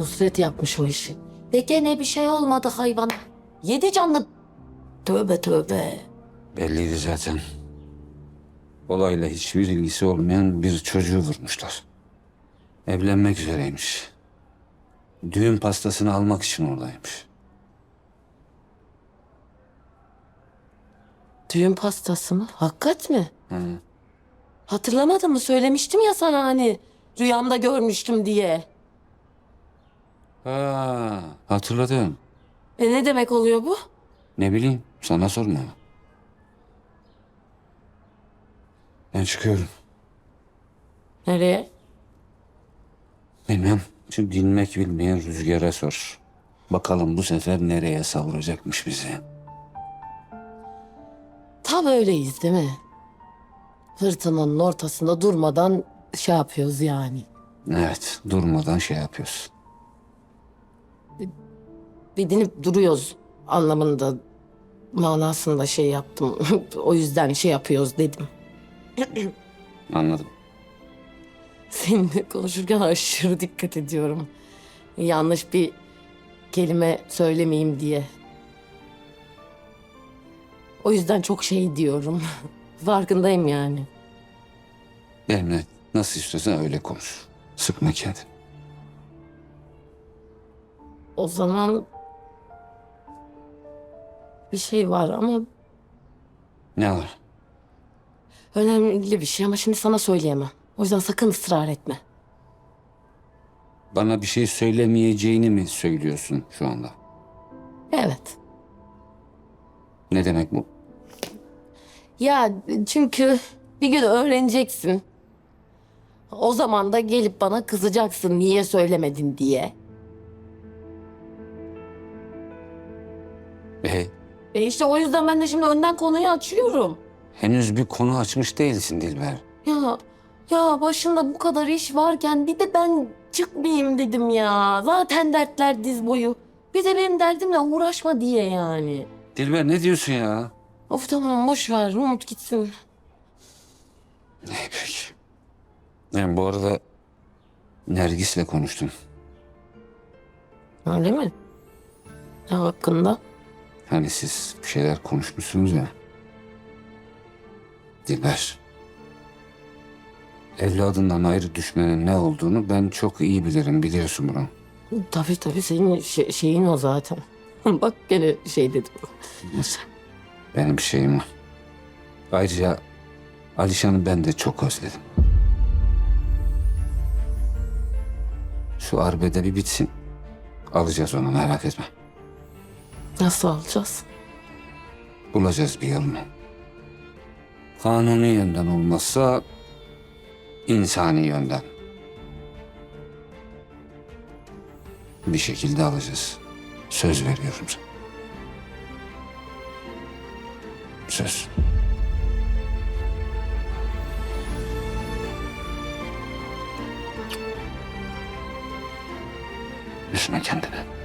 Nusret yapmış o işi. Ve gene bir şey olmadı hayvana. Yedi canlı. Tövbe tövbe. Belliydi zaten. Olayla hiçbir ilgisi olmayan bir çocuğu vurmuşlar. Evlenmek üzereymiş. Düğün pastasını almak için oradaymış. Düğün pastası mı? Hakikat mi? Hatırlamadın mı? Söylemiştim ya sana hani rüyamda görmüştüm diye. Ha, hatırladım. E ne demek oluyor bu? Ne bileyim, sana sorma. Ben çıkıyorum. Nereye? Bilmem. Şimdi dinmek bilmeyen rüzgara sor. Bakalım bu sefer nereye savuracakmış bizi. Tam öyleyiz değil mi? Fırtınanın ortasında durmadan şey yapıyoruz yani. Evet, durmadan şey yapıyoruz. Bir dinip duruyoruz anlamında manasında şey yaptım. o yüzden şey yapıyoruz dedim. Anladım. Seninle konuşurken aşırı dikkat ediyorum. Yanlış bir kelime söylemeyeyim diye. O yüzden çok şey diyorum. Farkındayım yani. Benimle nasıl istiyorsan öyle konuş. Sıkma kendini. O zaman bir şey var ama Ne var? önemli bir şey ama şimdi sana söyleyemem. O yüzden sakın ısrar etme. Bana bir şey söylemeyeceğini mi söylüyorsun şu anda? Evet. Ne demek bu? Ya çünkü bir gün öğreneceksin. O zaman da gelip bana kızacaksın niye söylemedin diye. E, E işte o yüzden ben de şimdi önden konuyu açıyorum. henüz bir konu açmış değilsin Dilber. Ya ya başında bu kadar iş varken bir de ben çıkmayayım dedim ya. Zaten dertler diz boyu. Bir de benim derdimle uğraşma diye yani. Dilber ne diyorsun ya? Of tamam boş ver unut gitsin. Ne peki? Ben bu arada Nergis'le konuştum. Öyle mi? Ne hakkında? Hani siz bir şeyler konuşmuşsunuz ya. Dilber. Evladından ayrı düşmenin ne olduğunu ben çok iyi bilirim biliyorsun bunu. Tabii tabii senin şey- şeyin o zaten. Bak gene şey dedim. Benim bir şeyim var. Ayrıca Alişan'ı ben de çok özledim. Şu arbede bir bitsin. Alacağız onu merak etme. Nasıl alacağız? Bulacağız bir yolunu. Kanuni yönden olmazsa insani yönden. Bir şekilde alacağız. Söz veriyorum sana. Söz. Üzme kendini.